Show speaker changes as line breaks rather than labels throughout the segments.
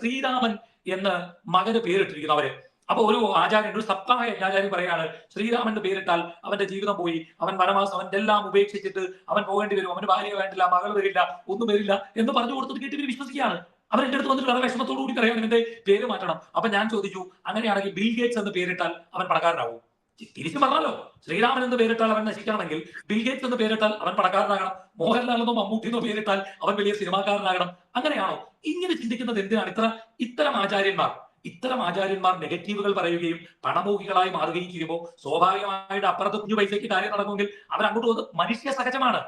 ശ്രീരാമൻ എന്ന് മകന് പേരിട്ടിരിക്കുന്നു അവർ. അപ്പൊ ഒരു ആചാര്യൻ ഒരു സപ്താഹ യജ്ഞാചാര്യൻ പറയാണ് ശ്രീരാമന്റെ പേരിട്ടാൽ അവന്റെ ജീവിതം പോയി അവൻ വനവാസം അവന്റെ എല്ലാം ഉപേക്ഷിച്ചിട്ട് അവൻ പോകേണ്ടി വരും അവന് ഭാര്യ വേണ്ടില്ല മകൾ വരില്ല ഒന്നും വരില്ല എന്ന് പറഞ്ഞു കൊടുത്തത് കേട്ട് ഇവർ വിശ്വസിക്കുകയാണ്. അവർ എന്റെ അടുത്ത് വന്നിട്ട് വളരെ വിഷമത്തോടു കൂടി പറയാൻ എന്റെ പേര് മാറ്റണം. അപ്പൊ ഞാൻ ചോദിച്ചു അങ്ങനെയാണെങ്കിൽ ബിൽ ഗേറ്റ്സ് എന്ന് പേരിട്ടാൽ അവൻ പണക്കാരനാവും. തിരിച്ചു പറഞ്ഞല്ലോ ശ്രീരാമൻ എന്ന് പേരിട്ടാൽ അവൻ നശിക്കണമെങ്കിൽ ബിൽഗേറ്റ് എന്ന് പേരിട്ടാൽ അവൻ പണക്കാരനാകണം മോഹൻലാൽ എന്നോ മമ്മൂട്ടി എന്നോ പേരിട്ടാൽ അവൻ വലിയ സിനിമാക്കാരനാകണം. അങ്ങനെയാണോ? ഇങ്ങനെ ചിന്തിക്കുന്നത് എന്തിനാണ്? ഇത്ര ഇത്തരം ആചാര്യന്മാർ ഇത്തരം ആചാര്യന്മാർ നെഗറ്റീവുകൾ പറയുകയും പണമോഹികളായി മാറുകയും ചെയ്യുമ്പോൾ സ്വാഭാവികമായിട്ട് അപ്പുറത്ത് കുഞ്ഞു പൈസയ്ക്ക് കാര്യം നടക്കുമെങ്കിൽ അവർ അങ്ങോട്ട് പോകുന്നത് മനുഷ്യ സഹജമാണ്.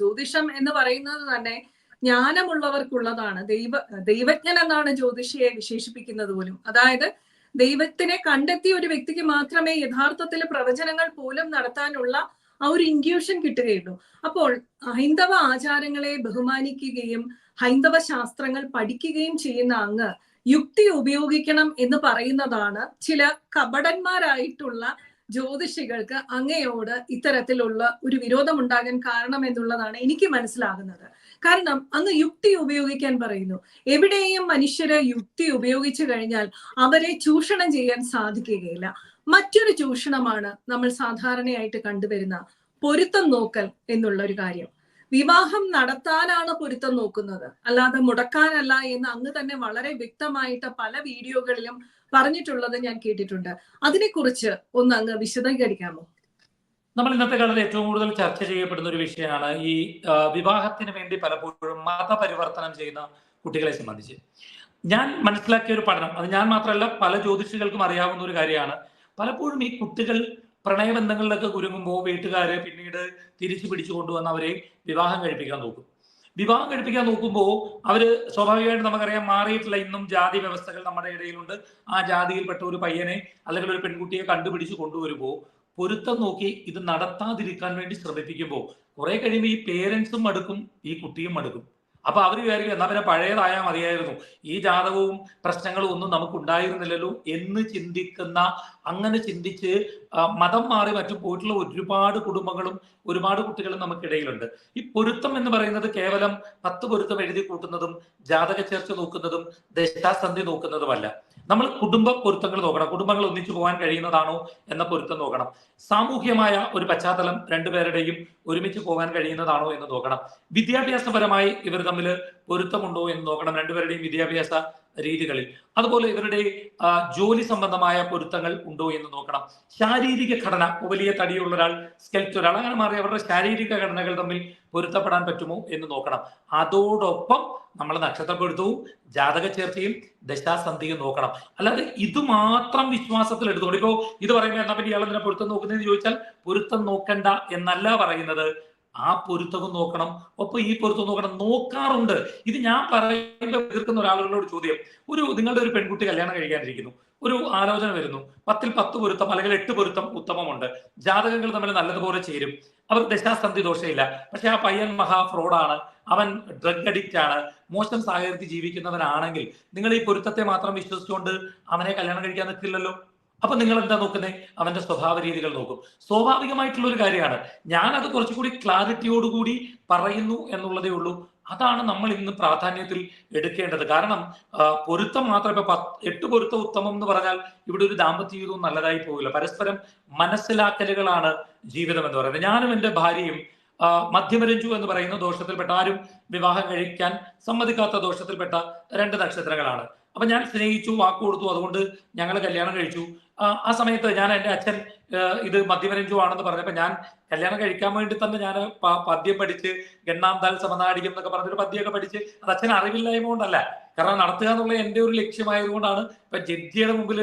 ജ്യോതിഷം എന്ന് പറയുന്നത് തന്നെ ജ്ഞാനമുള്ളവർക്കുള്ളതാണ്. ദൈവ ദൈവജ്ഞൻ എന്നാണ് ജ്യോതിഷിയെ വിശേഷിപ്പിക്കുന്നത് പോലും. അതായത് ദൈവത്തിനെ കണ്ടെത്തിയ ഒരു വ്യക്തിക്ക് മാത്രമേ യഥാർത്ഥത്തിൽ പ്രവചനങ്ങൾ പോലും നടത്താനുള്ള ആ ഒരു ഇൻക്യൂഷൻ കിട്ടുകയുള്ളൂ. അപ്പോൾ ഹൈന്ദവ ആചാരങ്ങളെ ബഹുമാനിക്കുകയും ഹൈന്ദവ ശാസ്ത്രങ്ങൾ പഠിക്കുകയും ചെയ്യുന്ന അങ്ങ് യുക്തി ഉപയോഗിക്കണം എന്ന് പറയുന്നതാണ് ചില കപടന്മാരായിട്ടുള്ള ജ്യോതിഷികൾക്ക് അങ്ങയോട് ഇത്തരത്തിലുള്ള ഒരു വിരോധം ഉണ്ടാകാൻ കാരണം എന്നുള്ളതാണ് എനിക്ക് മനസ്സിലാകുന്നത്. കാരണം അങ്ങ് യുക്തി ഉപയോഗിക്കാൻ പറയുന്നു. എവിടെയും മനുഷ്യരെ യുക്തി ഉപയോഗിച്ചു കഴിഞ്ഞാൽ അവരെ ചൂഷണം ചെയ്യാൻ സാധിക്കുകയില്ല. മറ്റൊരു ചൂഷണമാണ് നമ്മൾ സാധാരണയായിട്ട് കണ്ടുവരുന്ന പൊരുത്തം നോക്കൽ എന്നുള്ള ഒരു കാര്യം. വിവാഹം നടത്താനാണ് പൊരുത്തം നോക്കുന്നത്. അല്ലാതെ മുടക്കാനല്ല എന്ന് അങ്ങ് തന്നെ വളരെ വ്യക്തമായിട്ട് പല വീഡിയോകളിലും പറഞ്ഞിട്ടുള്ളത് ഞാൻ കേട്ടിട്ടുണ്ട്. അതിനെക്കുറിച്ച് ഒന്ന് അങ്ങ് വിശദീകരിക്കാമോ?
നമ്മൾ ഇന്നത്തെ കാലത്ത് ഏറ്റവും കൂടുതൽ ചർച്ച ചെയ്യപ്പെടുന്ന ഒരു വിഷയമാണ് ഈ വിവാഹത്തിന് വേണ്ടി പലപ്പോഴും മതപരിവർത്തനം ചെയ്യുന്ന കുട്ടികളെ സംബന്ധിച്ച്. ഞാൻ മനസ്സിലാക്കിയ ഒരു പഠനം അത് ഞാൻ മാത്രമല്ല പല ജ്യോതിഷികൾക്കും അറിയാവുന്ന ഒരു കാര്യമാണ്. പലപ്പോഴും ഈ കുട്ടികൾ പ്രണയബന്ധങ്ങളിലൊക്കെ കുരുങ്ങുമ്പോൾ വീട്ടുകാര് പിന്നീട് തിരിച്ചു പിടിച്ചു കൊണ്ടുവന്ന് അവരെ വിവാഹം കഴിപ്പിക്കാൻ നോക്കും. വിവാഹം കഴിപ്പിക്കാൻ നോക്കുമ്പോൾ അവർ സ്വാഭാവികമായിട്ട് നമുക്കറിയാം മാറിയിട്ടില്ല. ഇന്നും ജാതി വ്യവസ്ഥകൾ നമ്മുടെ ഇടയിലുണ്ട്. ആ ജാതിയിൽപ്പെട്ട ഒരു പയ്യനെ അല്ലെങ്കിൽ ഒരു പെൺകുട്ടിയെ കണ്ടുപിടിച്ച് കൊണ്ടുവരുമ്പോൾ പൊരുത്തം നോക്കി ഇത് നടത്താതിരിക്കാൻ വേണ്ടി ശ്രമിപ്പിക്കുമ്പോൾ കുറെ കഴിയുമ്പോൾ ഈ പേരൻസും മടുക്കും ഈ കുട്ടിയും മടുക്കും അപ്പൊ അവർ വിചാരിക്കും എന്നാ പിന്നെ പഴയതായാൽ മതിയായിരുന്നു. ഈ ജാതകവും പ്രശ്നങ്ങളും ഒന്നും നമുക്ക് ഉണ്ടായിരുന്നില്ലല്ലോ എന്ന് ചിന്തിക്കുന്ന അങ്ങനെ ചിന്തിച്ച് മതം മാറി മറ്റു പോയിട്ടുള്ള ഒരുപാട് കുടുംബങ്ങളും ഒരുപാട് കുട്ടികളും നമുക്കിടയിലുണ്ട്. ഈ പൊരുത്തം എന്ന് പറയുന്നത് കേവലം പത്ത് പൊരുത്തം എഴുതി കൂട്ടുന്നതും ജാതക ചേർച്ച നോക്കുന്നതും ദശാസന്ധി നോക്കുന്നതുമല്ല. നമ്മൾ കുടുംബ പൊരുത്തങ്ങൾ നോക്കണം. കുടുംബങ്ങൾ ഒന്നിച്ചു പോകാൻ കഴിയുന്നതാണോ എന്ന പൊരുത്തം നോക്കണം. സാമൂഹ്യമായ ഒരു പശ്ചാത്തലം രണ്ടുപേരുടെയും ഒരുമിച്ച് പോകാൻ കഴിയുന്നതാണോ എന്ന് നോക്കണം. വിദ്യാഭ്യാസപരമായി ഇവർ തമ്മിൽ പൊരുത്തമുണ്ടോ എന്ന് നോക്കണം രണ്ടുപേരുടെയും വിദ്യാഭ്യാസ രീതികളിൽ. അതുപോലെ ഇവരുടെ ജോലി സംബന്ധമായ പൊരുത്തങ്ങൾ ഉണ്ടോ എന്ന് നോക്കണം. ശാരീരിക ഘടന വലിയ തടിയുള്ള ഒരാൾ സ്കെൽറ്റ് ഒരാൾ അങ്ങനെ മാറി അവരുടെ ശാരീരിക ഘടനകൾ തമ്മിൽ പൊരുത്തപ്പെടാൻ പറ്റുമോ എന്ന് നോക്കണം. അതോടൊപ്പം നമ്മൾ നക്ഷത്രപ്പെടുത്തവും ജാതക ചേർച്ചയും ദശാസന്ധിയും നോക്കണം. അല്ലാതെ ഇത് മാത്രം വിശ്വാസത്തിൽ എടുത്തുകൊണ്ട് ഇപ്പോ ഇത് പറയുമ്പോൾ എന്നാ പറ്റി ഇയാൾ ഇതിനെ പൊരുത്തം നോക്കുന്നതെന്ന് ചോദിച്ചാൽ പൊരുത്തം നോക്കണ്ട എന്നല്ല പറയുന്നത്. ആ പൊരുത്തവും നോക്കണം. ഒപ്പം ഈ പൊരുത്തം നോക്കണം നോക്കാറുണ്ട്. ഇത് ഞാൻ പറയുമ്പോൾ എതിർക്കുന്ന ഒരാളുകളോട് ചോദ്യം. ഒരു നിങ്ങളുടെ ഒരു പെൺകുട്ടി കല്യാണം കഴിക്കാനിരിക്കുന്നു. ഒരു ആലോചന വരുന്നു. പത്തിൽ പത്ത് പൊരുത്തം അല്ലെങ്കിൽ എട്ട് പൊരുത്തം ഉത്തമമുണ്ട്. ജാതകങ്ങൾ തമ്മിൽ നല്ലതുപോലെ ചേരും. അവർ ദശാസന്ധി ദോഷമില്ല പക്ഷെ ആ പയ്യൻ മഹാ ഫ്രോഡാണ്. അവൻ ഡ്രഗ് അഡിക്റ്റ് ആണ്. മോശം സാഹചര്യത്തിൽ ജീവിക്കുന്നവനാണെങ്കിൽ നിങ്ങൾ ഈ പൊരുത്തത്തെ മാത്രം വിശ്വസിച്ചുകൊണ്ട് അവനെ കല്യാണം കഴിക്കാൻ നിൽക്കില്ലല്ലോ? അപ്പൊ നിങ്ങൾ എന്താ നോക്കുന്നത് അവന്റെ സ്വഭാവ രീതികൾ നോക്കും. സ്വാഭാവികമായിട്ടുള്ള ഒരു കാര്യമാണ്. ഞാൻ അത് കുറച്ചുകൂടി ക്ലാരിറ്റിയോടുകൂടി പറയുന്നു എന്നുള്ളതേ ഉള്ളൂ. അതാണ് നമ്മൾ ഇന്ന് പ്രാധാന്യത്തിൽ എടുക്കേണ്ടത്. കാരണം പൊരുത്തം മാത്രം ഇപ്പൊ എട്ട് പൊരുത്തം ഉത്തമം എന്ന് പറഞ്ഞാൽ ഇവിടെ ഒരു ദാമ്പത്യ ജീവിതവും നല്ലതായി പോകില്ല പരസ്പരം മനസ്സിലാക്കലുകളാണ് ജീവിതം എന്ന് പറയുന്നത്. ഞാനും എന്റെ ഭാര്യയും മധ്യമരഞ്ജു എന്ന് പറയുന്ന ദോഷത്തിൽപ്പെട്ട ആരും വിവാഹം കഴിക്കാൻ സമ്മതിക്കാത്ത ദോഷത്തിൽപ്പെട്ട രണ്ട് നക്ഷത്രങ്ങളാണ്. അപ്പൊ ഞാൻ സ്നേഹിച്ചു വാക്ക് കൊടുത്തു അതുകൊണ്ട് ഞങ്ങൾ കല്യാണം കഴിച്ചു. ആ, സമയത്ത് ഞാൻ എന്റെ അച്ഛൻ ഇത് മദ്യപരഞ്ചു ആണെന്ന് പറഞ്ഞപ്പോ ഞാൻ കല്യാണം കഴിക്കാൻ വേണ്ടി തന്നെ ഞാൻ പദ്യം പഠിച്ച് ഗണ്ണാം താൽ സമനാടികം എന്നൊക്കെ പറഞ്ഞൊരു പദ്യമൊക്കെ പഠിച്ച് അത് അച്ഛൻ അറിവില്ലായ്മ കൊണ്ടല്ല. കാരണം നടത്തുക എന്നുള്ള എന്റെ ഒരു ലക്ഷ്യമായതുകൊണ്ടാണ് ഇപ്പൊ ജഡ്ജിയുടെ മുമ്പിൽ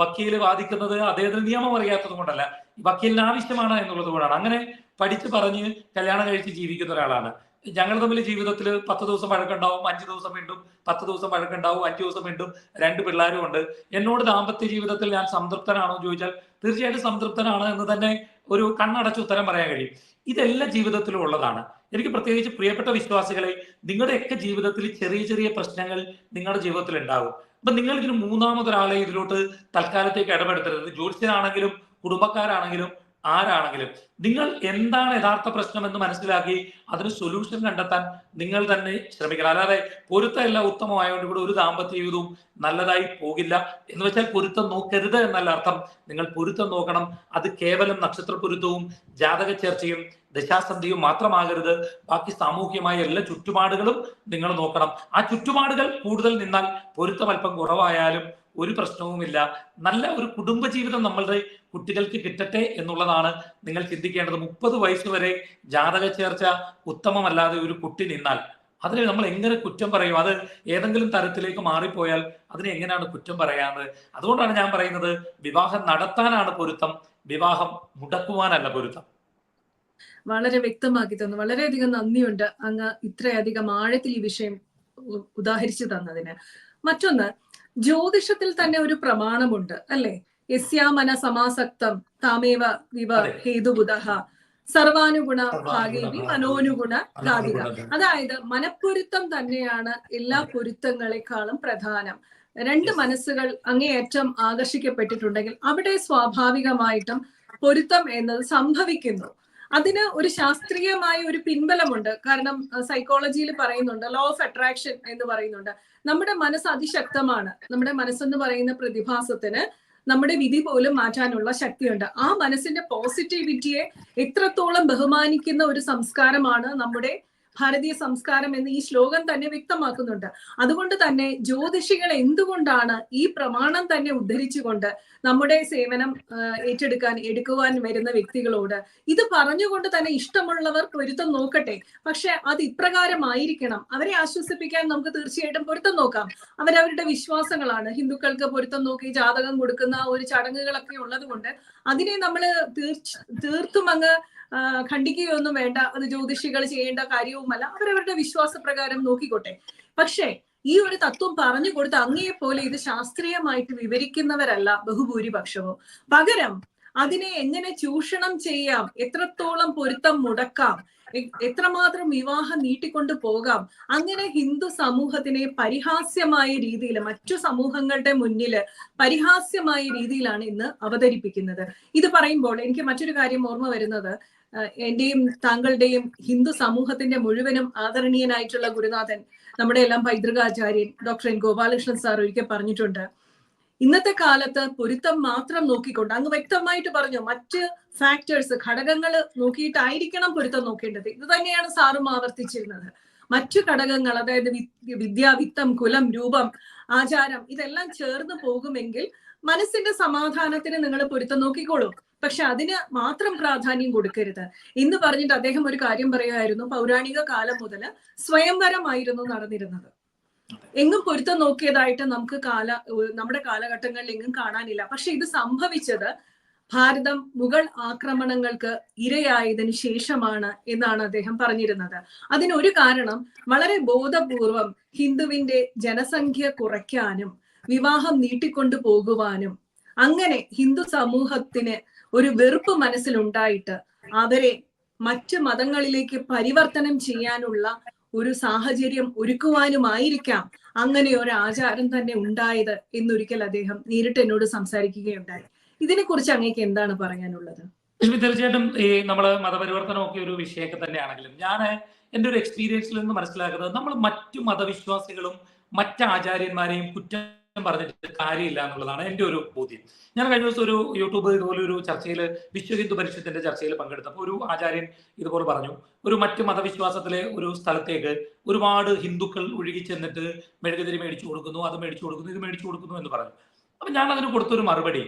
വക്കീൽ വാദിക്കുന്നത് അദ്ദേഹത്തിന് നിയമം അറിയാത്തത് കൊണ്ടല്ല. വക്കീലിന് ആവശ്യമാണ് എന്നുള്ളത് കൊണ്ടാണ്. അങ്ങനെ പഠിച്ച് പറഞ്ഞ് കല്യാണം കഴിച്ച് ജീവിക്കുന്ന ഒരാളാണ്. ഞങ്ങൾ തമ്മിൽ ജീവിതത്തിൽ പത്ത് ദിവസം വഴക്കുണ്ടാവും അഞ്ച് ദിവസം വീണ്ടും പത്ത് ദിവസം വഴക്കുണ്ടാവും അഞ്ച് ദിവസം വീണ്ടും രണ്ട് പിള്ളേരും ഉണ്ട്. എന്നോട് ദാമ്പത്യ ജീവിതത്തിൽ ഞാൻ സംതൃപ്തനാണോ എന്ന് ചോദിച്ചാൽ തീർച്ചയായിട്ടും സംതൃപ്തനാണ് എന്ന് തന്നെ ഒരു കണ്ണടച്ച് ഉത്തരം പറയാൻ കഴിയും. ഇതെല്ലാം ജീവിതത്തിലും ഉള്ളതാണ്. എനിക്ക് പ്രത്യേകിച്ച് പ്രിയപ്പെട്ട വിശ്വാസികളെ നിങ്ങളുടെയൊക്കെ ജീവിതത്തിൽ ചെറിയ ചെറിയ പ്രശ്നങ്ങൾ നിങ്ങളുടെ ജീവിതത്തിൽ ഉണ്ടാകും. അപ്പൊ നിങ്ങൾ ഇതിന് മൂന്നാമതൊരാളെ ഇതിലോട്ട് തൽക്കാലത്തേക്ക് ഇടപെടുത്തരുത് ജ്യോത്സ്യനാണെങ്കിലും കുടുംബക്കാരാണെങ്കിലും ആരാണെങ്കിലും നിങ്ങൾ എന്താണ് യഥാർത്ഥ പ്രശ്നം എന്ന് മനസ്സിലാക്കി അതിന് സൊല്യൂഷൻ കണ്ടെത്താൻ നിങ്ങൾ തന്നെ ശ്രമിക്കണം. അല്ലാതെ പൊരുത്തമല്ല ഉത്തമമായതുകൊണ്ട് ഇവിടെ ഒരു ദാമ്പത്യ ജീവിതവും നല്ലതായി പോകില്ല എന്ന് വെച്ചാൽ പൊരുത്തം നോക്കരുത് എന്നല്ല അർത്ഥം. നിങ്ങൾ പൊരുത്തം നോക്കണം. അത് കേവലം നക്ഷത്ര പൊരുത്തവും ജാതക ചർച്ചയും ദശാസന്ധിയും മാത്രമാകരുത്. ബാക്കി സാമൂഹ്യമായ എല്ലാ ചുറ്റുപാടുകളും നിങ്ങൾ നോക്കണം. ആ ചുറ്റുപാടുകൾ കൂടുതൽ നിന്നാൽ പൊരുത്തം അല്പം കുറവായാലും ഒരു പ്രശ്നവുമില്ല. നല്ല ഒരു കുടുംബജീവിതം നമ്മളുടെ കുട്ടികൾക്ക് കിട്ടട്ടെ എന്നുള്ളതാണ് നിങ്ങൾ ചിന്തിക്കേണ്ടത്. മുപ്പത് വയസ്സ് വരെ ജാതക ചേർച്ച ഉത്തമമല്ലാതെ ഒരു കുട്ടി നിന്നാൽ അതിനെ നമ്മൾ എങ്ങനെ കുറ്റം പറയും? അത് ഏതെങ്കിലും തരത്തിലേക്ക് മാറിപ്പോയാൽ അതിനെ എങ്ങനെയാണ് കുറ്റം പറയാന്ന് അതുകൊണ്ടാണ് ഞാൻ പറയുന്നത് വിവാഹം നടത്താനാണ് പൊരുത്തം വിവാഹം മുടക്കുവാനല്ല പൊരുത്തം.
വളരെ വ്യക്തമാക്കി തന്നു. വളരെയധികം നന്ദിയുണ്ട് അങ്ങ് ഇത്രയധികം ആഴത്തിൽ ഈ വിഷയം ഉദാഹരിച്ചു തന്നതിന്. മറ്റൊന്ന് ജ്യോതിഷത്തിൽ തന്നെ ഒരു പ്രമാണമുണ്ട് അല്ലെ? യസ്യാമന സമാസക്തം താമേവ വിവ. ഹേതുബുധ സർവാനുഗുണ ഭാഗേവി മനോനുഗുണ ഘാതിക. അതായത് മനപ്പൊരുത്തം തന്നെയാണ് എല്ലാ പൊരുത്തങ്ങളെക്കാളും പ്രധാനം. രണ്ട് മനസ്സുകൾ അങ്ങേയറ്റം ആകർഷിക്കപ്പെട്ടിട്ടുണ്ടെങ്കിൽ അവിടെ സ്വാഭാവികമായിട്ടും പൊരുത്തം എന്നത് സംഭവിക്കുന്നു. അതിന് ഒരു ശാസ്ത്രീയമായ ഒരു പിൻബലമുണ്ട്. കാരണം സൈക്കോളജിയിൽ പറയുന്നുണ്ട് ലോ ഓഫ് അട്രാക്ഷൻ എന്ന് പറയുന്നുണ്ട്. നമ്മുടെ മനസ്സ് അതിശക്തമാണ്. നമ്മുടെ മനസ്സെന്ന് പറയുന്ന പ്രതിഭാസത്തിന് നമ്മുടെ വിധി പോലും മാറ്റാനുള്ള ശക്തിയുണ്ട്. ആ മനസ്സിന്റെ പോസിറ്റിവിറ്റിയെ എത്രത്തോളം ബഹുമാനിക്കുന്ന ഒരു സംസ്കാരമാണ് നമ്മുടെ ഭാരതീയ സംസ്കാരം എന്ന് ഈ ശ്ലോകം തന്നെ വ്യക്തമാക്കുന്നുണ്ട്. അതുകൊണ്ട് തന്നെ ജ്യോതിഷികൾ എന്തുകൊണ്ടാണ് ഈ പ്രമാണം തന്നെ ഉദ്ധരിച്ചുകൊണ്ട് നമ്മുടെ സേവനം ഏറ്റെടുക്കാൻ എടുക്കുവാൻ വരുന്ന വ്യക്തികളോട്? ഇത് പറഞ്ഞുകൊണ്ട് തന്നെ ഇഷ്ടമുള്ളവർ പൊരുത്തം നോക്കട്ടെ. പക്ഷെ അത് ഇപ്രകാരമായിരിക്കണം. അവരെ ആശ്വസിപ്പിക്കാൻ നമുക്ക് തീർച്ചയായിട്ടും പൊരുത്തം നോക്കാം. അവരവരുടെ വിശ്വാസങ്ങളാണ്. ഹിന്ദുക്കൾക്ക് പൊരുത്തം നോക്കി ജാതകം കൊടുക്കുന്ന ഒരു ചടങ്ങുകളൊക്കെ ഉള്ളത് കൊണ്ട് അതിനെ നമ്മൾ തീർച്ച തീർത്തും അങ്ങ് ഖണ്ഡിക്കുകയൊന്നും വേണ്ട. അത് ജ്യോതിഷികൾ ചെയ്യേണ്ട കാര്യവുമല്ല. അവരവരുടെ വിശ്വാസപ്രകാരം നോക്കിക്കോട്ടെ. പക്ഷേ ഈ ഒരു തത്വം പറഞ്ഞു കൊടുത്ത് അങ്ങേപ്പോലെ പോലെ ഇത് ശാസ്ത്രീയമായിട്ട് വിവരിക്കുന്നവരല്ല ബഹുഭൂരിപക്ഷവും. പകരം അതിനെ എങ്ങനെ ചൂഷണം ചെയ്യാം? എത്രത്തോളം പൊരുത്തം മുടക്കാം? എത്രമാത്രം വിവാഹം നീട്ടിക്കൊണ്ടു പോകാം? അങ്ങനെ ഹിന്ദു സമൂഹത്തിനെ പരിഹാസ്യമായ രീതിയിൽ മറ്റു സമൂഹങ്ങളുടെ മുന്നിൽ പരിഹാസ്യമായ രീതിയിലാണ് ഇന്ന് അവതരിപ്പിക്കുന്നത്. ഇത് പറയുമ്പോൾ എനിക്ക് മറ്റൊരു കാര്യം ഓർമ്മ വരുന്നത്. എന്റെയും താങ്കളുടെയും ഹിന്ദു സമൂഹത്തിന്റെ മുഴുവനും ആദരണീയനായിട്ടുള്ള ഗുരുനാഥൻ നമ്മുടെ എല്ലാം പൈതൃകാചാര്യൻ ഡോക്ടർ എൻ. ഗോപാലകൃഷ്ണൻ സാർ ഒരിക്കൽ പറഞ്ഞിട്ടുണ്ട്. ഇന്നത്തെ കാലത്ത് പൊരുത്തം മാത്രം നോക്കിക്കൊണ്ട് അങ്ങ് വ്യക്തമായിട്ട് പറഞ്ഞു മറ്റ് ഫാക്ടേഴ്സ് ഘടകങ്ങൾ നോക്കിയിട്ടായിരിക്കണം പൊരുത്തം നോക്കേണ്ടത്. ഇത് തന്നെയാണ് സാറും ആവർത്തിച്ചിരുന്നത്. മറ്റു ഘടകങ്ങൾ അതായത് വിദ്യ വിത്തം കുലം രൂപം ആചാരം ഇതെല്ലാം ചേർന്ന് പോകുമെങ്കിൽ മനസ്സിന്റെ സമാധാനത്തിന് നിങ്ങൾ പൊരുത്തം നോക്കിക്കോളൂ. പക്ഷെ അതിന് മാത്രം പ്രാധാന്യം കൊടുക്കരുത്. ഇന്ന് പറഞ്ഞിട്ട് അദ്ദേഹം ഒരു കാര്യം പറയുമായിരുന്നു പൗരാണിക കാലം മുതൽ സ്വയംവരമായിരുന്നു നടന്നിരുന്നത്. എങ്ങും പൊരുത്തം നോക്കിയതായിട്ട് നമുക്ക് കാല നമ്മുടെ കാലഘട്ടങ്ങളിൽ എങ്ങും കാണാനില്ല. പക്ഷെ ഇത് സംഭവിച്ചത് ഭാരതം മുഗൾ ആക്രമണങ്ങൾക്ക് ഇരയായതിന് ശേഷമാണ് എന്നാണ് അദ്ദേഹം പറഞ്ഞിരുന്നത്. അതിനൊരു കാരണം വളരെ ബോധപൂർവം ഹിന്ദുവിന്റെ ജനസംഖ്യ കുറയ്ക്കാനും വിവാഹം നീട്ടിക്കൊണ്ടു പോകുവാനും അങ്ങനെ ഹിന്ദു സമൂഹത്തിന് ഒരു വെറുപ്പ് മനസ്സിലുണ്ടായിട്ട് അവരെ മറ്റ് മതങ്ങളിലേക്ക് പരിവർത്തനം ചെയ്യാനുള്ള ഒരു സാഹചര്യം ഒരുക്കുവാനുമായിരിക്കാം അങ്ങനെ ഒരു ആചാരം തന്നെ ഉണ്ടായത് എന്നൊരിക്കൽ അദ്ദേഹം നേരിട്ട് എന്നോട് സംസാരിക്കുകയുണ്ടായി. ഇതിനെ കുറിച്ച് അങ്ങേക്ക് എന്താണ് പറയാനുള്ളത്?
തീർച്ചയായിട്ടും ഈ നമ്മൾ മതപരിവർത്തനമൊക്കെ ഒരു വിഷയമൊക്കെ തന്നെയാണെങ്കിലും ഞാൻ എന്റെ ഒരു എക്സ്പീരിയൻസിൽ നിന്ന് മനസ്സിലാക്കുന്നത് നമ്മൾ മറ്റു മതവിശ്വാസികളും മറ്റ് ആചാര്യന്മാരെയും കുറ്റം പറഞ്ഞിട്ട് കാര്യമില്ല എന്നുള്ളതാണ് എന്റെ ഒരു ബോധ്യം. ഞാൻ കഴിഞ്ഞ ദിവസം ഒരു യൂട്യൂബ് ഇതുപോലെ ഒരു ചർച്ചയിൽ വിശ്വ ഹിന്ദു പരിഷത്തിന്റെ ചർച്ചയിൽ പങ്കെടുത്തപ്പോൾ ഒരു ആചാര്യൻ ഇതുപോലെ പറഞ്ഞു ഒരു മറ്റ് മതവിശ്വാസത്തിലെ ഒരു സ്ഥലത്തേക്ക് ഒരുപാട് ഹിന്ദുക്കൾ ഒഴുകി ചെന്നിട്ട് മെഴുകുതിരി മേടിച്ചു കൊടുക്കുന്നു അത് മേടിച്ചു കൊടുക്കുന്നു ഇത് മേടിച്ചു കൊടുക്കുന്നു എന്ന് പറഞ്ഞു. അപ്പൊ ഞാൻ അതിന് കൊടുത്തൊരു മറുപടി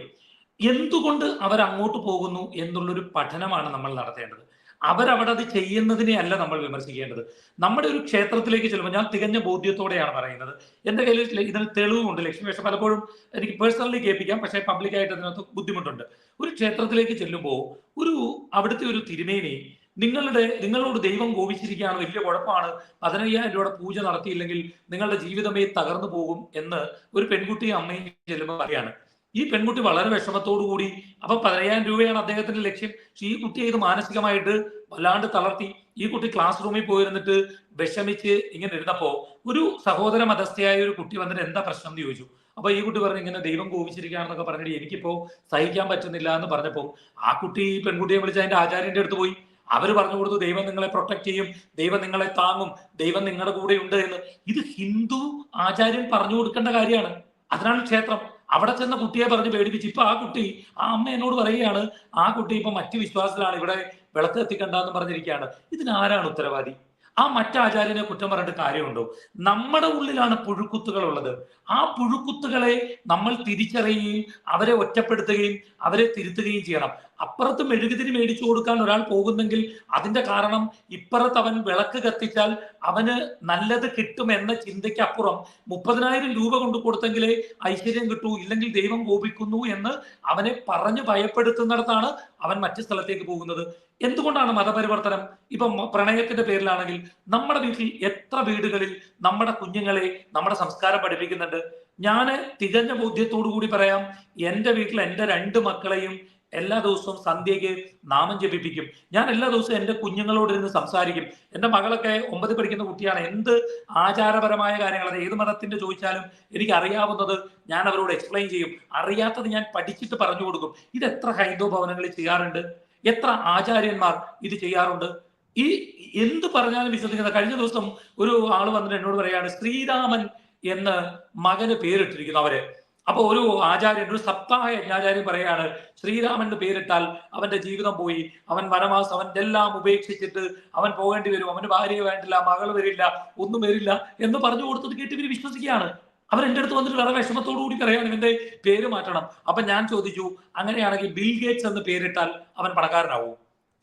എന്തുകൊണ്ട് അവർ അങ്ങോട്ട് പോകുന്നു? എന്നുള്ളൊരു പഠനമാണ് നമ്മൾ നടത്തേണ്ടത്. അവരവിടെ അത് ചെയ്യുന്നതിനെ അല്ല നമ്മൾ വിമർശിക്കേണ്ടത്. നമ്മുടെ ഒരു ക്ഷേത്രത്തിലേക്ക് ചെല്ലുമ്പോൾ ഞാൻ തികഞ്ഞ ബോധ്യത്തോടെയാണ് പറയുന്നത്. എന്റെ കയ്യിൽ ഇതിന് തെളിവുമുണ്ട്. ലക്ഷ്മി പക്ഷെ പലപ്പോഴും എനിക്ക് പേഴ്സണലി കേൾപ്പിക്കാം. പക്ഷേ പബ്ലിക്കായിട്ട് അതിനകത്ത് ബുദ്ധിമുട്ടുണ്ട്. ഒരു ക്ഷേത്രത്തിലേക്ക് ചെല്ലുമ്പോൾ ഒരു അവിടുത്തെ ഒരു തിരുമേനി നിങ്ങളുടെ നിങ്ങളോട് ദൈവം കോപിച്ചിരിക്കുകയാണ് വലിയ കുഴപ്പമാണ്. പതിനയ്യായിരം രൂപയുടെ പൂജ നടത്തിയില്ലെങ്കിൽ നിങ്ങളുടെ ജീവിതമേ തകർന്നു പോകും എന്ന് ഒരു പെൺകുട്ടി അമ്മയും ചെല്ലുമ്പോൾ പറയാണ്. ഈ പെൺകുട്ടി വളരെ വിഷമത്തോടു കൂടി അപ്പൊ പതിനയ്യായിരം രൂപയാണ് അദ്ദേഹത്തിന്റെ ലക്ഷ്യം? ഈ കുട്ടിയെ ഇത് മാനസികമായിട്ട് വല്ലാണ്ട് തളർത്തി. ഈ കുട്ടി ക്ലാസ് റൂമിൽ പോയിരുന്നിട്ട് വിഷമിച്ച് ഇങ്ങനെ ഇരുന്നപ്പോ ഒരു സഹോദര മതസ്ഥയായ ഒരു കുട്ടി വന്നിട്ട് എന്താ പ്രശ്നം എന്ന് ചോദിച്ചു. അപ്പൊ ഈ കുട്ടി പറഞ്ഞു ഇങ്ങനെ ദൈവം കോപിച്ചിരിക്കുകയാണെന്നൊക്കെ പറഞ്ഞിട്ട് എനിക്കിപ്പോ സഹിക്കാൻ പറ്റുന്നില്ല എന്ന് പറഞ്ഞപ്പോ ആ കുട്ടി പെൺകുട്ടിയെ വിളിച്ച് അതിന്റെ ആചാര്യന്റെ അടുത്ത് പോയി. അവർ പറഞ്ഞു കൊടുത്തു ദൈവം നിങ്ങളെ പ്രൊട്ടക്ട് ചെയ്യും ദൈവം നിങ്ങളെ താങ്ങും ദൈവം നിങ്ങളുടെ കൂടെ ഉണ്ട് എന്ന്. ഇത് ഹിന്ദു ആചാര്യൻ പറഞ്ഞു കൊടുക്കേണ്ട കാര്യമാണ്. അതിനാണ് ക്ഷേത്രം. അവിടെ ചെന്ന കുട്ടിയെ പറഞ്ഞ് പേടിപ്പിച്ച്. ഇപ്പൊ ആ കുട്ടി ആ അമ്മ എന്നോട് പറയുകയാണ് ആ കുട്ടി ഇപ്പൊ മറ്റു വിശ്വാസത്തിലാണ് ഇവിടെ വിളക്ക് എത്തിക്കണ്ടെന്ന് പറഞ്ഞിരിക്കുകയാണ്. ഇതിനാരാണ് ഉത്തരവാദി? ആ മറ്റാചാര്യനെ കുറ്റം പറഞ്ഞിട്ട് കാര്യമുണ്ടോ? നമ്മുടെ ഉള്ളിലാണ് പുഴുക്കുത്തുകൾ ഉള്ളത് ആ പുഴുക്കുത്തുകളെ നമ്മൾ തിരിച്ചറിയുകയും അവരെ ഒറ്റപ്പെടുത്തുകയും അവരെ തിരുത്തുകയും ചെയ്യണം. അപ്പുറത്ത് മെഴുകുതിരി മേടിച്ചു കൊടുക്കാൻ ഒരാൾ പോകുന്നെങ്കിൽ അതിന്റെ കാരണം ഇപ്പുറത്ത് അവൻ വിളക്ക് കത്തിച്ചാൽ അവന് നല്ലത് കിട്ടും എന്ന ചിന്തയ്ക്ക് അപ്പുറം മുപ്പതിനായിരം രൂപ കൊണ്ട് കൊടുത്തെങ്കിലേ ഐശ്വര്യം കിട്ടൂ ഇല്ലെങ്കിൽ ദൈവം കോപിക്കുന്നു എന്ന് അവനെ പറഞ്ഞു ഭയപ്പെടുത്തുന്നിടത്താണ് അവൻ മറ്റു സ്ഥലത്തേക്ക് പോകുന്നത്. എന്തുകൊണ്ടാണ് മതപരിവർത്തനം? ഇപ്പം പ്രണയത്തിന്റെ പേരിലാണെങ്കിൽ നമ്മുടെ വീട്ടിൽ എത്ര വീടുകളിൽ നമ്മുടെ കുഞ്ഞുങ്ങളെ നമ്മുടെ സംസ്കാരം പഠിപ്പിക്കുന്നുണ്ട്? ഞാൻ തികഞ്ഞ ബോധ്യത്തോടു കൂടി പറയാം എന്റെ വീട്ടിൽ എന്റെ രണ്ട് മക്കളെയും എല്ലാ ദിവസവും സന്ധ്യയ്ക്ക് നാമം ജപിപ്പിക്കും. ഞാൻ എല്ലാ ദിവസവും എന്റെ കുഞ്ഞുങ്ങളോട് ഇരുന്ന് സംസാരിക്കും. എന്റെ മകളൊക്കെ ഒമ്പത് പഠിക്കുന്ന കുട്ടിയാണ്. എന്ത് ആചാരപരമായ കാര്യങ്ങൾ? അത് ഏത് മതത്തിന്റെ ചോദിച്ചാലും എനിക്ക് അറിയാവുന്നത് ഞാൻ അവരോട് എക്സ്പ്ലെയിൻ ചെയ്യും. അറിയാത്തത് ഞാൻ പഠിച്ചിട്ട് പറഞ്ഞു കൊടുക്കും. ഇത് എത്ര ഹൈന്ദവ ഭവനങ്ങളിൽ ചെയ്യാറുണ്ട്? എത്ര ആചാര്യന്മാർ ഇത് ചെയ്യാറുണ്ട്? ഈ എന്ത് പറഞ്ഞാലും വിശ്വസിക്കുന്ന കഴിഞ്ഞ ദിവസം ഒരു ആൾ വന്നിട്ട് എന്നോട് പറയാണ് ശ്രീരാമൻ എന്ന് മകന് പേരിട്ടിരിക്കുന്നു അവർ. അപ്പൊ ഒരു ആചാര്യൻ ഒരു സപ്താഹ യജ്ഞാചാര്യൻ പറയാണ് ശ്രീരാമൻ പേരിട്ടാൽ അവന്റെ ജീവിതം പോയി. അവൻ വനവാസം അവന്റെ എല്ലാം ഉപേക്ഷിച്ചിട്ട് അവൻ പോകേണ്ടി വരും. അവന് ഭാര്യ വേണ്ടില്ല മകൾ വരില്ല ഒന്നും വരില്ല എന്ന് പറഞ്ഞു കൊടുത്തത് കേട്ട് ഇവർ വിശ്വസിക്കുകയാണ്. എന്റെ അടുത്ത് വന്നിട്ട് വളരെ വിഷമത്തോടു കൂടി പറയാണ് ഇവന്റെ പേര് മാറ്റണം. അപ്പൊ ഞാൻ ചോദിച്ചു അങ്ങനെയാണെങ്കിൽ ബിൽ ഗേറ്റ്സ് എന്ന് പേരിട്ടാൽ അവൻ പണക്കാരനാവും.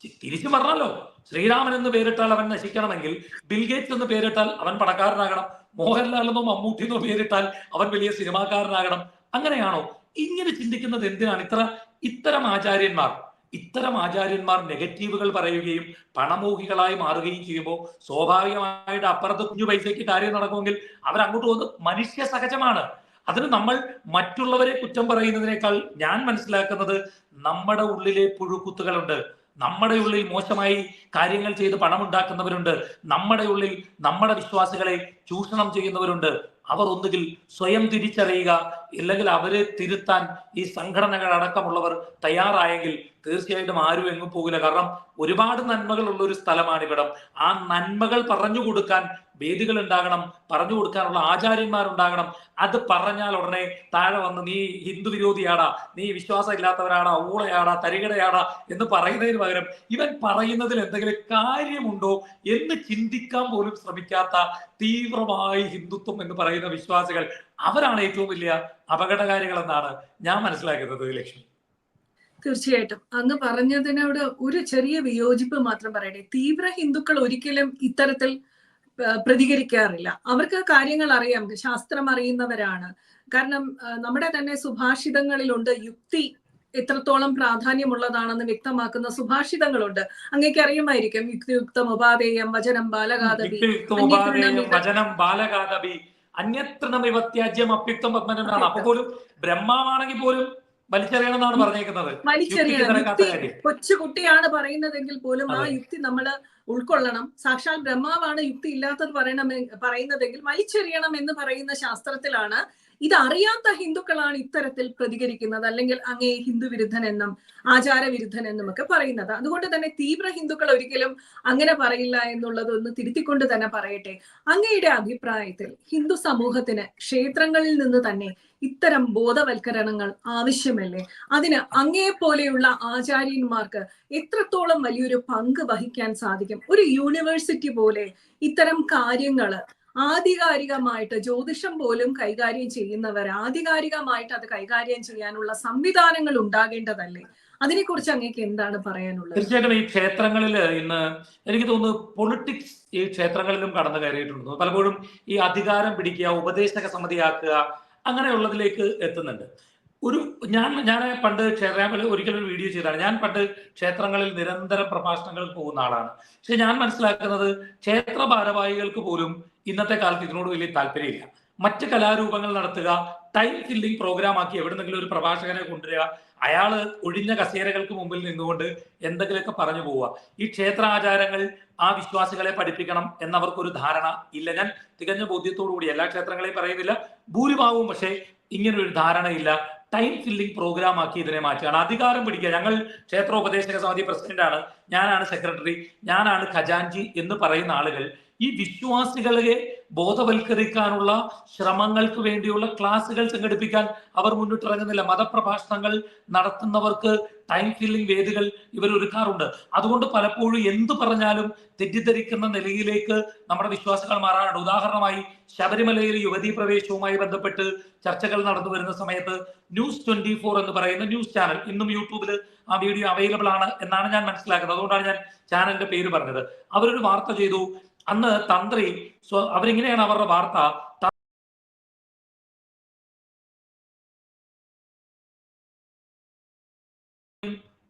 തിരിച്ചു പറഞ്ഞല്ലോ ശ്രീരാമൻ എന്ന് പേരിട്ടാൽ അവൻ നശിക്കണമെങ്കിൽ ബിൽഗേറ്റ് എന്ന് പേരിട്ടാൽ അവൻ പണക്കാരനാകണം. മോഹൻലാൽ എന്നോ മമ്മൂട്ടി എന്നോ പേരിട്ടാൽ അവൻ വലിയ സിനിമാക്കാരനാകണം. അങ്ങനെയാണോ? ഇങ്ങനെ ചിന്തിക്കുന്നത് എന്തിനാണ്? ഇത്ര ഇത്തരം ആചാര്യന്മാർ ഇത്തരം ആചാര്യന്മാർ നെഗറ്റീവുകൾ പറയുകയും പണമോഹികളായി മാറുകയും ചെയ്യുമ്പോൾ സ്വാഭാവികമായിട്ട് അപ്പുറത്ത് കുഞ്ഞു പൈസയ്ക്ക് കാര്യം നടക്കുമെങ്കിൽ അവരങ്ങോട്ട് പോകുന്നത് മനുഷ്യ സഹജമാണ്. അതിന് നമ്മൾ മറ്റുള്ളവരെ കുറ്റം പറയുന്നതിനേക്കാൾ ഞാൻ മനസ്സിലാക്കുന്നത് നമ്മുടെ ഉള്ളിലെ പുഴുക്കുത്തുകളുണ്ട്. നമ്മുടെ ഉള്ളിൽ മോശമായി കാര്യങ്ങൾ ചെയ്ത് പണമുണ്ടാക്കുന്നവരുണ്ട്. നമ്മുടെ ഉള്ളിൽ നമ്മുടെ വിശ്വാസികളെ ചൂഷണം ചെയ്യുന്നവരുണ്ട്. അവർ ഒന്നുകിൽ സ്വയം തിരിച്ചറിയുക ഇല്ലെങ്കിൽ അവരെ തിരുത്താൻ ഈ സംഘടനകൾ അടക്കമുള്ളവർ തയ്യാറായെങ്കിൽ തീർച്ചയായിട്ടും ആരും എങ്ങും പോകില്ല. കാരണം ഒരുപാട് നന്മകൾ ഉള്ള ഒരു സ്ഥലമാണ് ഇവിടം ആ നന്മകൾ പറഞ്ഞു കൊടുക്കാൻ വേദികൾ ഉണ്ടാകണം പറഞ്ഞു കൊടുക്കാനുള്ള ആചാര്യന്മാരുണ്ടാകണം. അത് പറഞ്ഞാൽ ഉടനെ താഴെ വന്ന് നീ ഹിന്ദു വിരോധിയാടാ നീ വിശ്വാസം ഇല്ലാത്തവരാടാ ഊളയാടാ തരികടയാടാ എന്ന് പറയുന്നതിന് പകരം ഇവൻ പറയുന്നതിൽ എന്തെങ്കിലും കാര്യമുണ്ടോ എന്ന് ചിന്തിക്കാൻ പോലും ശ്രമിക്കാത്ത തീവ്രമായി ഹിന്ദുത്വം എന്ന് പറയുന്ന വിശ്വാസികൾ അവരാണ് ഏറ്റവും വലിയ അപകടകാരികൾ എന്നാണ് ഞാൻ മനസ്സിലാക്കുന്നത് ലക്ഷ്മി.
തീർച്ചയായിട്ടും. അങ്ങ് പറഞ്ഞതിനോട് ഒരു ചെറിയ വിയോജിപ്പ് മാത്രം പറയട്ടെ. തീവ്ര ഹിന്ദുക്കൾ ഒരിക്കലും ഇത്തരത്തിൽ പ്രതികരിക്കാറില്ല. അവർക്ക് കാര്യങ്ങൾ അറിയാം. ശാസ്ത്രം അറിയുന്നവരാണ്. കാരണം നമ്മുടെ തന്നെ സുഭാഷിതങ്ങളിലുണ്ട്. യുക്തി എത്രത്തോളം പ്രാധാന്യമുള്ളതാണെന്ന് വ്യക്തമാക്കുന്ന സുഭാഷിതങ്ങളുണ്ട്. അങ്ങേക്ക് അറിയുമായിരിക്കും. യുക്തിയുക്തം ഉപാധേയം വചനം ബാലകാദവി
വചനം ഉപാധേയം ബാലകാദപി അന്യത്രണമിവത്യാജ്യം അപ്യുക്തം പത്മനാണ് അപ്പൊ പോലും ബ്രഹ്മാവാണെങ്കിൽ പോലും വലിച്ചെറിയണം. എന്നാണ് പറഞ്ഞേക്കുന്നത്
വലിച്ചെറിയണം. കൊച്ചുകുട്ടിയാണ് പറയുന്നതെങ്കിൽ പോലും ആ യുക്തി നമ്മൾ ഉൾക്കൊള്ളണം. സാക്ഷാൽ ബ്രഹ്മാവാണ് യുക്തി ഇല്ലാത്തത് പറയണം പറയുന്നതെങ്കിൽ വലിച്ചെറിയണം എന്ന് പറയുന്ന ശാസ്ത്രത്തിലാണ് ഇത് അറിയാത്ത ഹിന്ദുക്കളാണ് ഇത്തരത്തിൽ പ്രതികരിക്കുന്നത്. അല്ലെങ്കിൽ അങ്ങേ ഹിന്ദു വിരുദ്ധൻ എന്നും ആചാര വിരുദ്ധൻ എന്നും ഒക്കെ പറയുന്നത്. അതുകൊണ്ട് തന്നെ തീവ്ര ഹിന്ദുക്കൾ ഒരിക്കലും അങ്ങനെ പറയില്ല എന്നുള്ളത് ഒന്ന് തിരുത്തിക്കൊണ്ട് തന്നെ പറയട്ടെ. അങ്ങയുടെ അഭിപ്രായത്തിൽ ഹിന്ദു സമൂഹത്തിന് ക്ഷേത്രങ്ങളിൽ നിന്ന് തന്നെ ഇത്തരം ബോധവൽക്കരണങ്ങൾ ആവശ്യമല്ലേ? അതിന് അങ്ങേ പോലെയുള്ള ആചാര്യന്മാർക്ക് എത്രത്തോളം വലിയൊരു പങ്ക് വഹിക്കാൻ സാധിക്കും? ഒരു യൂണിവേഴ്സിറ്റി പോലെ ഇത്തരം കാര്യങ്ങൾ ആധികാരികമായിട്ട് ജ്യോതിഷം പോലും കൈകാര്യം ചെയ്യുന്നവർ ആധികാരികമായിട്ട് അത് കൈകാര്യം ചെയ്യാനുള്ള സംവിധാനങ്ങൾ ഉണ്ടാകേണ്ടതല്ലേ? അതിനെക്കുറിച്ച് അങ്ങേക്ക് എന്താണ് പറയാനുള്ളത്?
തീർച്ചയായിട്ടും ഈ ക്ഷേത്രങ്ങളിൽ ഇന്ന് എനിക്ക് തോന്നുന്നു പൊളിറ്റിക്സ് ഈ ക്ഷേത്രങ്ങളിലും കടന്നു കയറിയിട്ടുണ്ട്. പലപ്പോഴും ഈ അധികാരം പിടിക്കുക ഉപദേശക സമിതിയാക്കുക അങ്ങനെയുള്ളതിലേക്ക് എത്തുന്നുണ്ട്. ഒരു ഞാൻ ഞാൻ പണ്ട് ക്ഷേത്രങ്ങളിൽ ഒരിക്കലും ഒരു വീഡിയോ ചെയ്തതാണ് ഞാൻ പണ്ട് ക്ഷേത്രങ്ങളിൽ നിരന്തരം പ്രഭാഷണങ്ങൾ പോകുന്ന ആളാണ്. പക്ഷെ ഞാൻ മനസ്സിലാക്കുന്നത് ക്ഷേത്ര ഭാരവാഹികൾക്ക് പോലും ഇന്നത്തെ കാലത്ത് ഇതിനോട് വലിയ താല്പര്യമില്ല. മറ്റ് കലാരൂപങ്ങൾ നടത്തുക ടൈം ഫില്ലിംഗ് പ്രോഗ്രാം ആക്കി എവിടെന്നെങ്കിലും ഒരു പ്രഭാഷകനെ കൊണ്ടുവരിക അയാൾ ഒഴിഞ്ഞ കസേരകൾക്ക് മുമ്പിൽ നിന്നുകൊണ്ട് എന്തെങ്കിലുമൊക്കെ പറഞ്ഞു പോവുക. ഈ ക്ഷേത്രാചാരങ്ങൾ ആ വിശ്വാസികളെ പഠിപ്പിക്കണം എന്നവർക്കൊരു ധാരണ ഇല്ല. ഞാൻ തികഞ്ഞ ബോധ്യത്തോടു കൂടി എല്ലാ ക്ഷേത്രങ്ങളെയും പറയുന്നില്ല. ഭൂരിഭാഗവും പക്ഷേ ഇങ്ങനെ ഒരു ധാരണയില്ല ടൈം ഫില്ലിംഗ് പ്രോഗ്രാം ആക്കി ഇതിനെ മാറ്റുകയാണ്. അധികാരം പിടിക്കുക. ഞങ്ങൾ ക്ഷേത്രോപദേശക സമിതി പ്രസിഡന്റാണ്. ഞാനാണ് സെക്രട്ടറി ഞാനാണ് ഖജാൻജി എന്ന് പറയുന്ന ആളുകൾ. ഈ വിശ്വാസികളെ ബോധവൽക്കരിക്കാനുള്ള ശ്രമങ്ങൾക്ക് വേണ്ടിയുള്ള ക്ലാസുകൾ സംഘടിപ്പിക്കാൻ അവർ മുന്നിട്ടിറങ്ങുന്നില്ല മതപ്രഭാഷണങ്ങൾ നടത്തുന്നവർക്ക് ടൈം ഫില്ലിംഗ് വേദികൾ ഇവർ ഒരുക്കാറുണ്ട്. അതുകൊണ്ട് പലപ്പോഴും എന്തു പറഞ്ഞാലും തെറ്റിദ്ധരിക്കുന്ന നിലയിലേക്ക് നമ്മുടെ വിശ്വാസികൾ മാറാറുണ്ട്. ഉദാഹരണമായി ശബരിമലയിൽ യുവതീ പ്രവേശവുമായി ബന്ധപ്പെട്ട് ചർച്ചകൾ നടന്നു വരുന്ന സമയത്ത് ന്യൂസ് ട്വന്റി ഫോർ എന്ന് പറയുന്ന ന്യൂസ് ചാനൽ ഇന്നും യൂട്യൂബിൽ ആ വീഡിയോ അവൈലബിൾ ആണ് എന്നാണ് ഞാൻ മനസ്സിലാക്കുന്നത്. അതുകൊണ്ടാണ് ഞാൻ ചാനലിന്റെ പേര് പറഞ്ഞത്. അവരൊരു വാർത്ത ചെയ്തു. അന്ന് തന്ത്രി അവരിങ്ങനെയാണ് അവരുടെ വാർത്ത.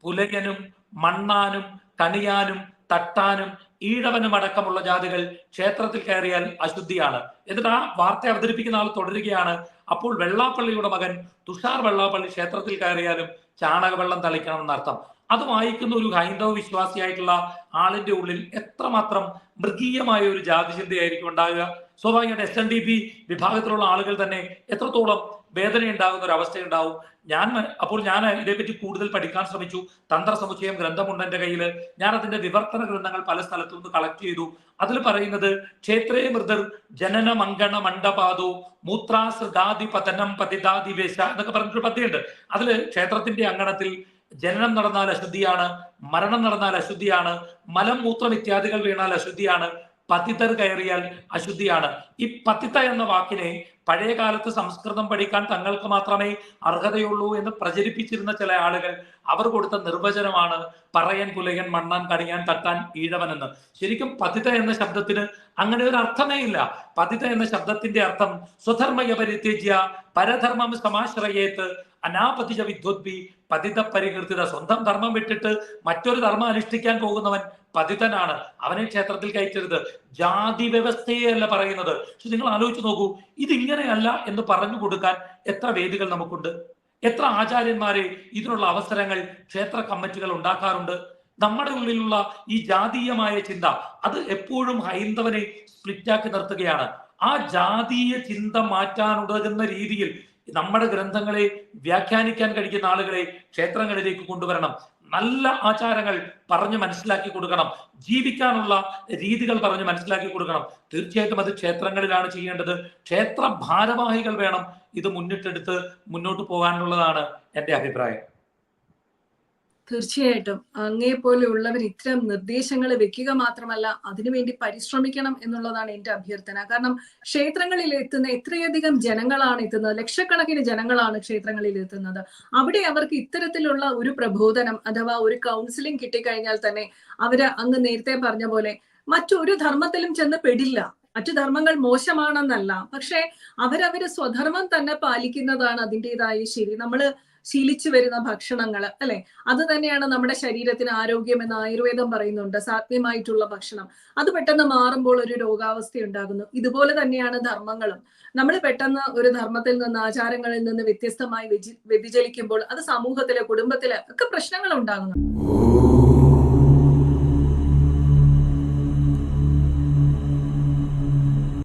പുലയനും മണ്ണാനും കണിയാനും തട്ടാനും ഈഴവനും അടക്കമുള്ള ജാതികൾ ക്ഷേത്രത്തിൽ കയറിയാൽ അശുദ്ധിയാണ്. എന്നിട്ട് ആ വാർത്ത അവതരിപ്പിക്കുന്ന ആൾ തുടരുകയാണ്. അപ്പോൾ വെള്ളാപ്പള്ളിയുടെ മകൻ തുഷാർ വെള്ളാപ്പള്ളി ക്ഷേത്രത്തിൽ കയറിയാലും ചാണകവെള്ളം തളിക്കണം എന്നർത്ഥം അത് വായിക്കുന്ന ഒരു ഹൈന്ദവ വിശ്വാസിയായിട്ടുള്ള ആളിന്റെ ഉള്ളിൽ എത്രമാത്രം മൃഗീയമായ ഒരു ജാതിചിന്തയായിരിക്കും ഉണ്ടാകുക സ്വാഭാവികമായിട്ട് എസ് എൻ ഡി പി വിഭാഗത്തിലുള്ള ആളുകൾ തന്നെ എത്രത്തോളം വേദന ഉണ്ടാകുന്ന ഒരു അവസ്ഥ ഉണ്ടാവും ഞാൻ അപ്പോൾ ഞാൻ ഇതേപ്പറ്റി കൂടുതൽ പഠിക്കാൻ ശ്രമിച്ചു. തന്ത്ര സമുച്ചയം ഗ്രന്ഥമുണ്ട് എന്റെ കയ്യിൽ ഞാൻ അതിന്റെ വിവർത്തന ഗ്രന്ഥങ്ങൾ പല സ്ഥലത്തു നിന്ന് കളക്ട് ചെയ്തു. അതിൽ പറയുന്നത് ക്ഷേത്രേ മൃദർ ജനന മങ്കണ മണ്ഡപാദോ മൂത്രാസൃഗാദി പതനം പതിദാതി വേശ എന്നൊക്കെ പറഞ്ഞിട്ടൊരു പദ്യമുണ്ട്. അതിൽ ക്ഷേത്രത്തിന്റെ അങ്കണത്തിൽ ജനനം നടന്നാൽ അശുദ്ധിയാണ് മരണം നടന്നാൽ അശുദ്ധിയാണ് മലം മൂത്രം ഇത്യാദികൾ വീണാൽ അശുദ്ധിയാണ് പതിതർ കയറിയാൽ അശുദ്ധിയാണ്. ഈ പതിത എന്ന വാക്കിനെ പഴയ കാലത്ത് സംസ്കൃതം പഠിക്കാൻ തങ്ങൾക്ക് മാത്രമേ അർഹതയുള്ളൂ എന്ന് പ്രചരിപ്പിച്ചിരുന്ന ചില ആളുകൾ അവർ കൊടുത്ത നിർവചനമാണ് പറയൻ പുലയൻ മണ്ണാൻ കടിയാൻ തട്ടാൻ ഈഴവൻ എന്ന് ശരിക്കും പതിത എന്ന ശബ്ദത്തിന് അങ്ങനെ ഒരു അർത്ഥമേ ഇല്ല. പതിത എന്ന ശബ്ദത്തിന്റെ അർത്ഥം സ്വധർമ്മയ പരിത്യജ്യ പരധർമ്മം സമാശ്രയേത്ത് അനാപതിജ വിദ്വദ്ഭി പതിത പരികീർത്തിത സ്വന്തം ധർമ്മം വിട്ടിട്ട് മറ്റൊരു ധർമ്മം അനുഷ്ഠിക്കാൻ പോകുന്നവൻ പതിതനാണ്. അവനെ ക്ഷേത്രത്തിൽ കയറ്റരുത്. ജാതി വ്യവസ്ഥയല്ല പറയുന്നത്. പക്ഷെ നിങ്ങൾ ആലോചിച്ച് നോക്കൂ ഇതിങ്ങനെയല്ല എന്ന് പറഞ്ഞു കൊടുക്കാൻ എത്ര വേദികൾ നമുക്കുണ്ട്? എത്ര ആചാര്യന്മാരെ ഇതിനുള്ള അവസരങ്ങൾ ക്ഷേത്ര കമ്മിറ്റികൾ ഉണ്ടാക്കാറുണ്ട്? നമ്മുടെ ഉള്ളിലുള്ള ഈ ജാതീയമായ ചിന്ത അത് എപ്പോഴും ഹൈന്ദവനെ സ്പ്ലിറ്റാക്കി നിർത്തുകയാണ്. ആ ജാതീയ ചിന്ത മാറ്റാനുതകുന്ന രീതിയിൽ നമ്മുടെ ഗ്രന്ഥങ്ങളെ വ്യാഖ്യാനിക്കാൻ കഴിക്കുന്ന ആളുകളെ ക്ഷേത്രങ്ങളിലേക്ക് കൊണ്ടുവരണം. നല്ല ആചാരങ്ങൾ പറഞ്ഞു മനസ്സിലാക്കി കൊടുക്കണം. ജീവിക്കാനുള്ള രീതികൾ പറഞ്ഞു മനസ്സിലാക്കി കൊടുക്കണം. തീർച്ചയായിട്ടും അത് ക്ഷേത്രങ്ങളിലാണ് ചെയ്യേണ്ടത്. ക്ഷേത്ര ഭാരവാഹികൾ വേണം ഇത് മുന്നിട്ടെടുത്ത് മുന്നോട്ട് പോകാനുള്ളതാണ് എന്റെ അഭിപ്രായം.
തീർച്ചയായിട്ടും അങ്ങേ പോലെയുള്ളവർ ഇത്തരം നിർദ്ദേശങ്ങൾ വെക്കുക മാത്രമല്ല അതിനുവേണ്ടി പരിശ്രമിക്കണം എന്നുള്ളതാണ് എന്റെ അഭ്യർത്ഥന. കാരണം ക്ഷേത്രങ്ങളിൽ എത്തുന്ന എത്രയധികം ജനങ്ങളാണ് എത്തുന്നത്. ലക്ഷക്കണക്കിന് ജനങ്ങളാണ് ക്ഷേത്രങ്ങളിൽ എത്തുന്നത്. അവിടെ അവർക്ക് ഇത്തരത്തിലുള്ള ഒരു പ്രബോധനം അഥവാ ഒരു കൗൺസിലിംഗ് കിട്ടിക്കഴിഞ്ഞാൽ തന്നെ അവർ അങ്ങ് നേരത്തെ പറഞ്ഞ പോലെ മറ്റൊരു ധർമ്മത്തിലും ചെന്ന് പെടില്ല. മറ്റു ധർമ്മങ്ങൾ മോശമാണെന്നല്ല. പക്ഷെ അവരവര് സ്വധർമ്മം തന്നെ പാലിക്കുന്നതാണ് അതിന്റെതായ ശരി. നമ്മൾ ശീലിച്ചു വരുന്ന ഭക്ഷണങ്ങൾ അല്ലെ? അത് തന്നെയാണ് നമ്മുടെ ശരീരത്തിന് ആരോഗ്യം എന്ന് ആയുർവേദം പറയുന്നുണ്ട് സാത്മ്യമായിട്ടുള്ള ഭക്ഷണം. അത് പെട്ടെന്ന് മാറുമ്പോൾ ഒരു രോഗാവസ്ഥ ഉണ്ടാകുന്നു. ഇതുപോലെ തന്നെയാണ് ധർമ്മങ്ങളും. നമ്മൾ പെട്ടെന്ന് ഒരു ധർമ്മത്തിൽ നിന്ന് ആചാരങ്ങളിൽ നിന്ന് വ്യത്യസ്തമായി വ്യതിചലിക്കുമ്പോൾ അത് സമൂഹത്തിലെ കുടുംബത്തിലെ ഒക്കെ പ്രശ്നങ്ങൾ ഉണ്ടാകുന്നു.